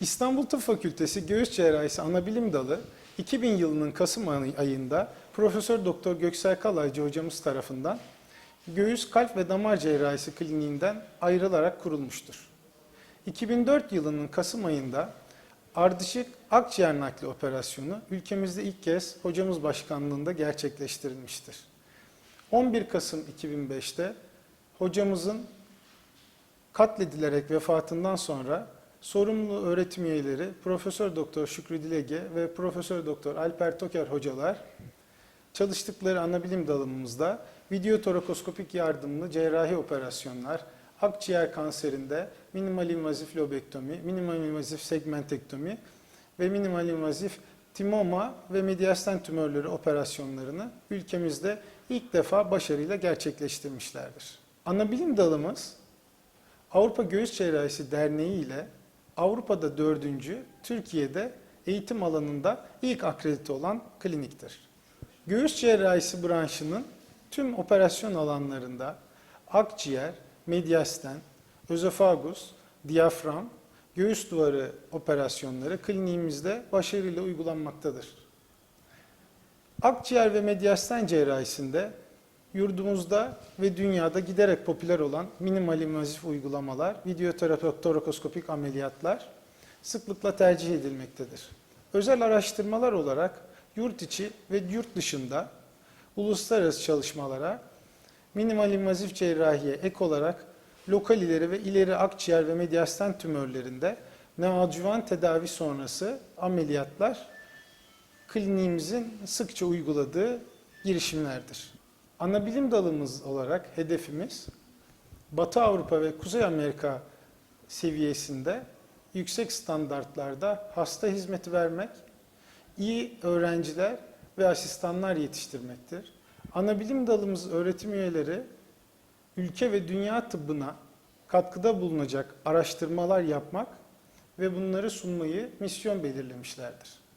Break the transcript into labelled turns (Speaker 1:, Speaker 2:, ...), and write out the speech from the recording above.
Speaker 1: İstanbul Tıp Fakültesi Göğüs Cerrahisi Anabilim Dalı 2000 yılının Kasım ayı- ayında Profesör Doktor Göksel Kalaycı hocamız tarafından Göğüs Kalp ve Damar Cerrahisi Kliniğinden ayrılarak kurulmuştur. 2004 yılının Kasım ayında ardışık akciğer nakli operasyonu ülkemizde ilk kez hocamız başkanlığında gerçekleştirilmiştir. 11 Kasım 2005'te hocamızın katledilerek vefatından sonra sorumlu öğretim üyeleri Profesör Doktor Şükrü Dilege ve Profesör Doktor Alper Toker hocalar çalıştıkları anabilim dalımımızda video torakoskopik yardımlı cerrahi operasyonlar, akciğer kanserinde minimal invazif lobektomi, minimal invazif segmentektomi ve minimal invazif timoma ve mediastin tümörleri operasyonlarını ülkemizde ilk defa başarıyla gerçekleştirmişlerdir. Anabilim dalımız Avrupa Göğüs Cerrahisi Derneği ile Avrupa'da dördüncü, Türkiye'de eğitim alanında ilk akredite olan kliniktir. Göğüs cerrahisi branşının tüm operasyon alanlarında akciğer, medyasten, özofagus, diyafram, göğüs duvarı operasyonları kliniğimizde başarıyla uygulanmaktadır. Akciğer ve medyasten cerrahisinde yurdumuzda ve dünyada giderek popüler olan minimal invazif uygulamalar, videoterapi torakoskopik ameliyatlar sıklıkla tercih edilmektedir. Özel araştırmalar olarak yurt içi ve yurt dışında uluslararası çalışmalara minimal invazif cerrahiye ek olarak lokal ileri ve ileri akciğer ve medyasten tümörlerinde neoadjuvan tedavi sonrası ameliyatlar kliniğimizin sıkça uyguladığı girişimlerdir. Anabilim dalımız olarak hedefimiz Batı Avrupa ve Kuzey Amerika seviyesinde yüksek standartlarda hasta hizmeti vermek, iyi öğrenciler ve asistanlar yetiştirmektir. Anabilim dalımız öğretim üyeleri ülke ve dünya tıbbına katkıda bulunacak araştırmalar yapmak ve bunları sunmayı misyon belirlemişlerdir.